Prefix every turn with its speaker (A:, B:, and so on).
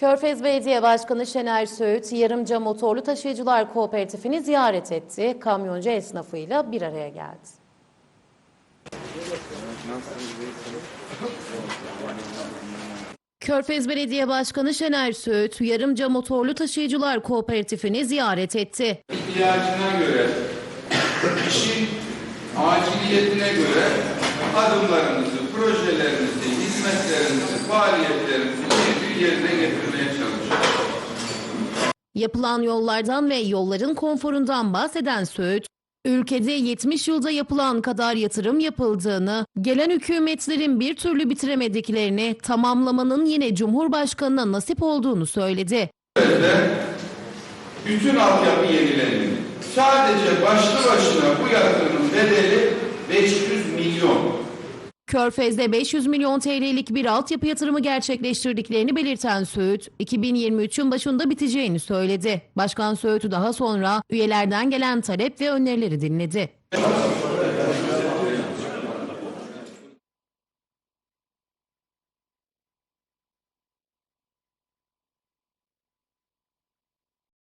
A: Körfez Belediye Başkanı Şener Söğüt, Yarımca Motorlu Taşıyıcılar Kooperatifini ziyaret etti. Kamyoncu esnafıyla bir araya geldi. Körfez Belediye Başkanı Şener Söğüt, Yarımca Motorlu Taşıyıcılar Kooperatifini ziyaret etti.
B: ihtiyacına göre, işin aciliyetine göre hizmetlerinizi, faaliyetlerinizi bir bir yerine getirmeye çalışıyoruz.
A: Yapılan yollardan ve yolların konforundan bahseden Söğüt, ülkede 70 yılda yapılan kadar yatırım yapıldığını, gelen hükümetlerin bir türlü bitiremediklerini, tamamlamanın yine Cumhurbaşkanı'na nasip olduğunu söyledi.
B: Bütün altyapı yenilenildi. Sadece başlı başına bu yatırımın bedeli 500 milyon.
A: Körfez'de 500 milyon TL'lik bir altyapı yatırımı gerçekleştirdiklerini belirten Söğüt, 2023'ün başında biteceğini söyledi. Başkan Söğüt daha sonra üyelerden gelen talep ve önerileri dinledi.